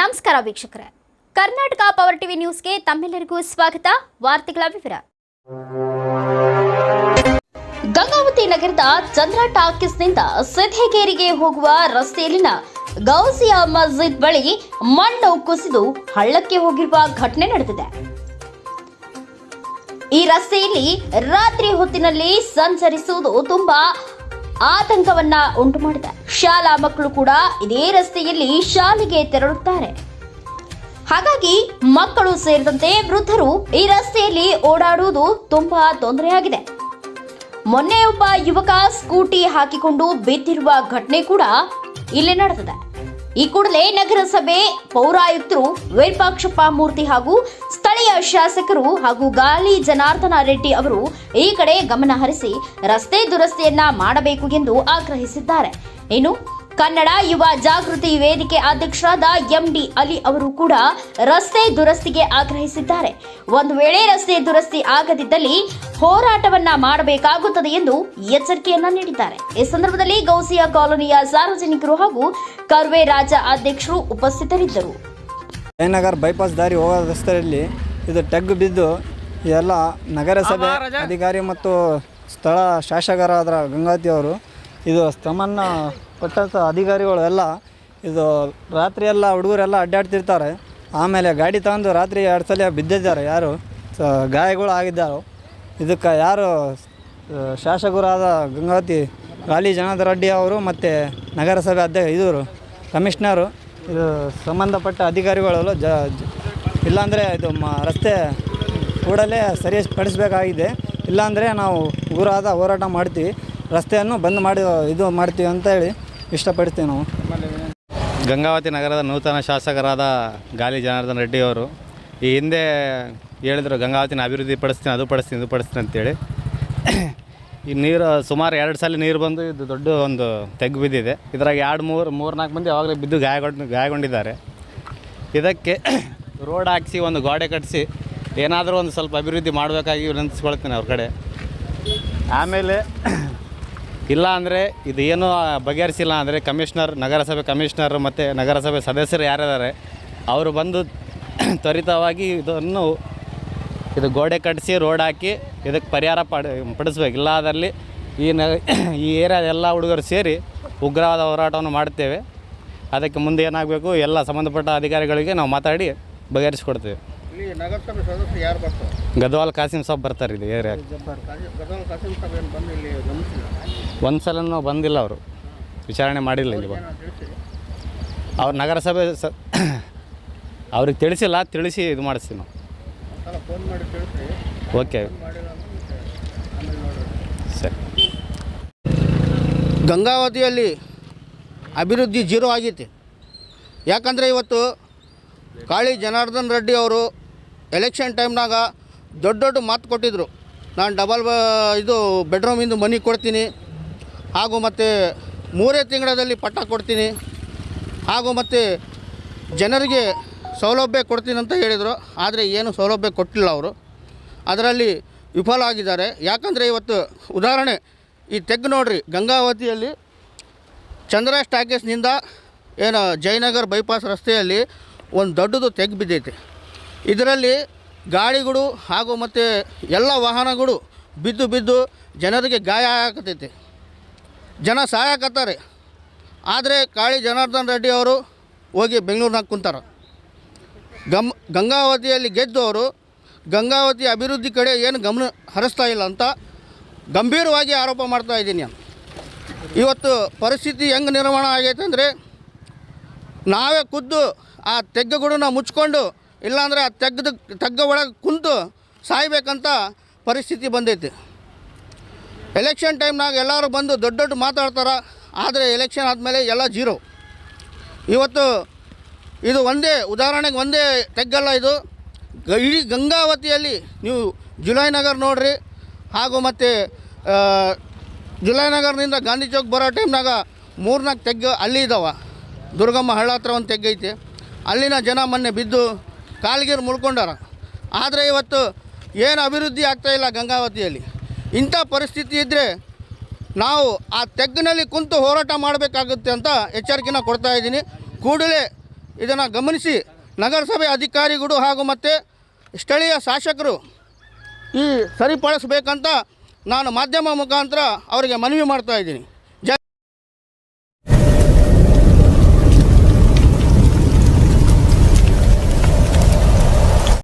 ನಮಸ್ಕಾರ ವೀಕ್ಷಕರೇ. Karnataka power TV ನ್ಯೂಸ್ಗೆ ತಮ್ಮೆಲ್ಲರಿಗೂ ಸ್ವಾಗತ. ವಾರ್ತೆಗಳ ವಿವರ. ಗಂಗಾವತಿ ನಗರದ ಚಂದ್ರ ಟಾಕೀಸ್ನಿಂದ ಸಿದ್ಧಗೇರಿಗೆ ಹೋಗುವ ರಸ್ತೆಯಲ್ಲಿನ ಗೌಸಿಯಾ ಮಸ್ಜಿದ್ ಬಳಿ ಮಣ್ಣು ಕುಸಿದು ಹಳ್ಳಕ್ಕೆ ಹೋಗಿರುವ ಘಟನೆ ನಡೆದಿದೆ. ಈ ರಸ್ತೆಯಲ್ಲಿ ರಾತ್ರಿ ಹೊತ್ತಿನಲ್ಲಿ ಸಂಚರಿಸುವುದು ತುಂಬಾ ಆತಂಕವನ್ನ ಉಂಟು ಮಾಡಿದೆ ಶಾಲಾ ಮಕ್ಕಳು ಕೂಡ ಇದೇ ರಸ್ತೆಯಲ್ಲಿ ಶಾಲೆಗೆ ತೆರಳುತ್ತಾರೆ. ಹಾಗಾಗಿ ಮಕ್ಕಳು ಸೇರಿದಂತೆ ವೃದ್ಧರು ಈ ರಸ್ತೆಯಲ್ಲಿ ಓಡಾಡುವುದು ತುಂಬಾ ತೊಂದರೆಯಾಗಿದೆ. ಮೊನ್ನೆ ಒಬ್ಬ ಯುವಕ ಸ್ಕೂಟಿ ಹಾಕಿಕೊಂಡು ಬಿದ್ದಿರುವ ಘಟನೆ ಕೂಡ ಇಲ್ಲಿ ನಡೆದಿದೆ. ಈ ಕೂಡಲೇ ನಗರಸಭೆ ಪೌರಾಯುಕ್ತರು, ವಿರೂಪಾಕ್ಷಪ್ಪ ಮೂರ್ತಿ ಹಾಗೂ ಸ್ಥಳೀಯ ಶಾಸಕರು ಹಾಗೂ ಗಾಲಿ ಜನಾರ್ದನ ರೆಡ್ಡಿ ಅವರು ಈ ಕಡೆ ಗಮನ ಹರಿಸಿ ರಸ್ತೆ ದುರಸ್ತಿಯನ್ನ ಮಾಡಬೇಕು ಎಂದು ಆಗ್ರಹಿಸಿದ್ದಾರೆ. ಇನ್ನು ಕನ್ನಡ ಯುವ ಜಾಗೃತಿ ವೇದಿಕೆ ಅಧ್ಯಕ್ಷರಾದ ಎಂಡಿ ಅಲಿ ಅವರು ಕೂಡ ರಸ್ತೆ ದುರಸ್ತಿಗೆ ಆಗ್ರಹಿಸಿದ್ದಾರೆ. ಒಂದು ವೇಳೆ ರಸ್ತೆ ದುರಸ್ತಿ ಆಗದಿದ್ದಲ್ಲಿ ಹೋರಾಟವನ್ನ ಮಾಡಬೇಕಾಗುತ್ತದೆ ಎಂದು ಎಚ್ಚರಿಕೆಯನ್ನ ನೀಡಿದ್ದಾರೆ. ಈ ಸಂದರ್ಭದಲ್ಲಿ ಗೌಸಿಯಾ ಕಾಲೋನಿಯ ಸಾರ್ವಜನಿಕರು ಹಾಗೂ ಕರ್ವೆ ರಾಜ ಅಧ್ಯಕ್ಷರು ಉಪಸ್ಥಿತರಿದ್ದರು. ಜಯನಗರ್ ಬೈಪಾಸ್ ದಾರಿ ಹೋಗೋ ರಸ್ತೆಯಲ್ಲಿ ಇದು ಟಗ್ ಬಿದ್ದು ಎಲ್ಲ ನಗರಸಭೆ ಅಧಿಕಾರಿ ಮತ್ತು ಸ್ಥಳ ಶಾಸಕರಾದ ಗಂಗಾವತಿ ಅವರು ಇದು ಸ್ತಮನ್ನ ಕೊಟ್ಟಂಥ ಅಧಿಕಾರಿಗಳು ಎಲ್ಲ ಇದು ರಾತ್ರಿ ಎಲ್ಲ ಹುಡುಗರೆಲ್ಲ ಅಡ್ಡಾಡ್ತಿರ್ತಾರೆ. ಆಮೇಲೆ ಗಾಡಿ ತಗೊಂಡು ರಾತ್ರಿ ಎರಡು ಸಲ ಬಿದ್ದಿದ್ದಾರೆ ಯಾರು? ಸ, ಗಾಯಗಳು ಆಗಿದ್ದಾರೆ ಇದಕ್ಕೆ ಯಾರು ಶಾಸಕರಾದ ಗಂಗಾವತಿ ಗಾಲಿ ಜನಾರ್ದನ ರೆಡ್ಡಿ ಅವರು ಮತ್ತು ನಗರಸಭೆ ಅಧ್ಯಕ್ಷ ಇವರು ಕಮಿಷ್ನರು ಇದು ಸಂಬಂಧಪಟ್ಟ ಅಧಿಕಾರಿಗಳಲ್ಲೂ ಜ ಇಲ್ಲಾಂದರೆ ಇದು ಮ, ರಸ್ತೆ ಕೂಡಲೇ ಸರಿ ಪಡಿಸಬೇಕಾಗಿದೆ ಇಲ್ಲಾಂದರೆ ನಾವು ಊರಾದ ಹೋರಾಟ ಮಾಡ್ತೀವಿ. ರಸ್ತೆಯನ್ನು ಬಂದ್ ಮಾಡಿ, ಇದು ಮಾಡ್ತೀವಿ ಅಂತ ಹೇಳಿ ಇಷ್ಟಪಡ್ತೀವಿ ನಾವು. ಗಂಗಾವತಿ ನಗರದ ನೂತನ ಶಾಸಕರಾದ ಗಾಲಿ ಜನಾರ್ದನ್ ರೆಡ್ಡಿ ಅವರು ಈ ಹಿಂದೆ ಹೇಳಿದರು ಗಂಗಾವತಿನ ಅಭಿವೃದ್ಧಿ ಪಡಿಸ್ತೀನಿ, ಅದು ಪಡಿಸ್ತೀನಿ, ಇದು ಪಡಿಸ್ತೀನಿ ಅಂತೇಳಿ. ಈ ನೀರು, ಸುಮಾರು ಎರಡು ಸಲ ನೀರು ಬಂದು ಇದು ದೊಡ್ಡ ಒಂದು ತೆಗ್ಗು ಬಿದ್ದಿದೆ. ಇದ್ರಾಗ ಎರಡು, ಮೂರು ಮೂರು ನಾಲ್ಕು ಮಂದಿ ಯಾವಾಗಲೇ ಬಿದ್ದು ಗಾಯಗೊಂಡು, ಗಾಯಗೊಂಡಿದ್ದಾರೆ. ಇದಕ್ಕೆ ರೋಡ್ ಹಾಕಿಸಿ, ಒಂದು ಗೋಡೆ ಕಟ್ಟಿಸಿ ಏನಾದರೂ ಒಂದು ಸ್ವಲ್ಪ ಅಭಿವೃದ್ಧಿ ಮಾಡಬೇಕಾಗಿ ವಿನಂತಿಸ್ಕೊಳ್ತೀನಿ ಅವ್ರ ಕಡೆ. ಆಮೇಲೆ ಇಲ್ಲ ಅಂದರೆ ಇದು ಏನು ಬಗೆಹರಿಸಿಲ್ಲ ಅಂದರೆ ಕಮಿಷ್ನರ್ ನಗರಸಭೆ ಕಮಿಷ್ನರ್ ಮತ್ತು ನಗರಸಭೆ ಸದಸ್ಯರು ಯಾರಿದ್ದಾರೆ ಅವರು ಬಂದು ತ್ವರಿತವಾಗಿ ಇದನ್ನು ಇದು ಗೋಡೆ ಕಟ್ಟಿಸಿ ರೋಡ್ ಹಾಕಿ ಇದಕ್ಕೆ ಪರಿಹಾರ ಪಡ ಪಡಿಸ್ಬೇಕು. ಇಲ್ಲಾದಲ್ಲಿ ಈ ನ ಈ ಏರಿಯಾದ ಎಲ್ಲ ಹುಡುಗರು ಸೇರಿ ಉಗ್ರವಾದ ಹೋರಾಟವನ್ನು ಮಾಡ್ತೇವೆ ಅದಕ್ಕೆ ಮುಂದೆ ಏನಾಗಬೇಕು ಎಲ್ಲ ಸಂಬಂಧಪಟ್ಟ ಅಧಿಕಾರಿಗಳಿಗೆ ನಾವು ಮಾತಾಡಿ ಬಗೆಹರಿಸ್ಕೊಡ್ತೇವೆ. ಇಲ್ಲಿ ನಗರಸಭೆ ಸದಸ್ಯರು ಯಾರು ಬರ್ತಾರೆ? ಗದ್ವಾಲ್ ಕಾಸಿಮ್ ಸಾಬ್ ಬರ್ತಾರೆ ಇದು ಏರಿಯಾ ಒಂದು ಸಲನೂ ಬಂದಿಲ್ಲ ಅವರು. ವಿಚಾರಣೆ ಮಾಡಿಲ್ಲ ಇಲ್ಲಿ. ಅವ್ರು ನಗರಸಭೆ ಸ ಅವ್ರಿಗೆ ತಿಳಿಸಿಲ್ಲ, ತಿಳಿಸಿ ಇದು ಮಾಡಿಸ್ತೀವಿ ನಾವು. ಓಕೆ. ಸರಿ. ಗಂಗಾವತಿಯಲ್ಲಿ ಅಭಿವೃದ್ಧಿ ಜೀರೋ ಆಗೈತಿ ಯಾಕಂದರೆ ಇವತ್ತು ಕಾಳಿ ಜನಾರ್ದನ್ ರೆಡ್ಡಿ ಅವರು ಎಲೆಕ್ಷನ್ ಟೈಮ್ನಾಗ ದೊಡ್ಡ ದೊಡ್ಡ ಮಾತು ಕೊಟ್ಟಿದ್ದರು ನಾನು ಡಬಲ್ ಇದು ಬೆಡ್ರೂಮಿಂದು ಮನೆ ಕೊಡ್ತೀನಿ. ಹಾಗೂ ಮತ್ತು ಮೂರೇ ತಿಂಗಳಲ್ಲಿ ಪಟ್ಟ ಕೊಡ್ತೀನಿ. ಹಾಗೂ ಮತ್ತು ಜನರಿಗೆ ಸೌಲಭ್ಯ ಕೊಡ್ತೀನಿ ಅಂತ ಹೇಳಿದರು. ಆದರೆ ಏನು ಸೌಲಭ್ಯ ಕೊಟ್ಟಿಲ್ಲ ಅವರು. ಅದರಲ್ಲಿ ವಿಫಲ ಆಗಿದ್ದಾರೆ ಯಾಕಂದರೆ ಇವತ್ತು ಉದಾಹರಣೆ, ಈ ತೆಗ್ ನೋಡ್ರಿ, ಗಂಗಾವತಿಯಲ್ಲಿ ಚಂದ್ರ ಸ್ಟಾಕೇಸ್ನಿಂದ ಏನು ಜಯನಗರ್ ಬೈಪಾಸ್ ರಸ್ತೆಯಲ್ಲಿ ಒಂದು ದೊಡ್ಡದು ತೆಗ್ ಬಿದ್ದೈತೆ. ಇದರಲ್ಲಿ ಗಾಡಿಗಳು ಹಾಗೂ ಮತ್ತು ಎಲ್ಲ ವಾಹನಗಳು ಬಿದ್ದು ಬಿದ್ದು ಜನರಿಗೆ ಗಾಯ ಆಗತೈತೆ. ಜನ ಸಹಾಯಕತ್ತಾರೆ. ಆದರೆ ಕಾಳಿ ಜನಾರ್ದನ್ ರೆಡ್ಡಿ ಅವರು ಹೋಗಿ ಬೆಂಗಳೂರಿನಾಗ ಕುಂತಾರೆ. ಗಮ್, ಗಂಗಾವತಿಯಲ್ಲಿ ಗೆದ್ದವರು ಗಂಗಾವತಿ ಅಭಿವೃದ್ಧಿ ಕಡೆ ಏನು ಗಮನ ಹರಿಸ್ತಾ ಇಲ್ಲ ಅಂತ ಗಂಭೀರವಾಗಿ ಆರೋಪ ಮಾಡ್ತಾ ಇದ್ದೀನಿ. ನಾನು ಇವತ್ತು ಪರಿಸ್ಥಿತಿ ಹೆಂಗೆ ನಿರ್ಮಾಣ ಆಗೈತೆ ಅಂದರೆ ನಾವೇ ಖುದ್ದು ಆ ತೆಗ್ಗುಗಳನ್ನ ಮುಚ್ಕೊಂಡು ಇಲ್ಲಾಂದರೆ ಆ ತೆಗ್ದ, ತಗ್ಗ ಒಳಗೆ ಕುಂತು ಸಾಯ್ಬೇಕಂತ ಪರಿಸ್ಥಿತಿ ಬಂದೈತಿ. ಎಲೆಕ್ಷನ್ ಟೈಮ್ನಾಗ ಎಲ್ಲರೂ ಬಂದು ದೊಡ್ಡ ದೊಡ್ಡ ಮಾತಾಡ್ತಾರೆ, ಆದರೆ ಎಲೆಕ್ಷನ್ ಆದಮೇಲೆ ಎಲ್ಲ ಜೀರೋ. ಇವತ್ತು ಇದು ಒಂದೇ, ಉದಾಹರಣೆಗೆ ಒಂದೇ ತೆಗ್ಗಲ್ಲ ಇದು. ಇಡೀ ಗಂಗಾವತಿಯಲ್ಲಿ ನೀವು ಜುಲೈ ನಗರ್ ನೋಡ್ರಿ, ಹಾಗೂ ಮತ್ತು ಜುಲೈ ನಗರ್ನಿಂದ ಗಾಂಧಿ ಚೌಕ್ ಬರೋ ಟೈಮ್ನಾಗ ಮೂರ್ನಾಲ್ಕು ತೆಗ್ಗು ಅಲ್ಲಿ ಇದ್ದಾವೆ ದುರ್ಗಮ್ಮ ಹಳ್ಳ ಹತ್ರ ಒಂದು ತೆಗ್ಗೈತಿ ಅಲ್ಲಿನ ಜನ ಮೊನ್ನೆ ಬಿದ್ದು ಕಾಲ್ಗೀರು ಮುಳ್ಕೊಂಡಾರ. ಆದರೆ ಇವತ್ತು ಏನು ಅಭಿವೃದ್ಧಿ ಆಗ್ತಾಯಿಲ್ಲ ಗಂಗಾವತಿಯಲ್ಲಿ. ಇಂಥ ಪರಿಸ್ಥಿತಿ ಇದ್ದರೆ ನಾವು ಆ ತೆಗ್ಗಿನಲ್ಲಿ ಕುಂತು ಹೋರಾಟ ಮಾಡಬೇಕಾಗುತ್ತೆ ಅಂತ ಎಚ್ಚರಿಕೆನ ಕೊಡ್ತಾ ಇದ್ದೀನಿ. ಕೂಡಲೇ ಇದನ್ನು ಗಮನಿಸಿ ನಗರಸಭೆ ಅಧಿಕಾರಿಗಳು ಹಾಗೂ ಮತ್ತು ಸ್ಥಳೀಯ ಶಾಸಕರು ಈ ಸರಿಪಡಿಸಬೇಕಂತ ನಾನು ಮಾಧ್ಯಮ ಮುಖಾಂತರ ಅವರಿಗೆ ಮನವಿ ಮಾಡ್ತಾ ಇದ್ದೀನಿ.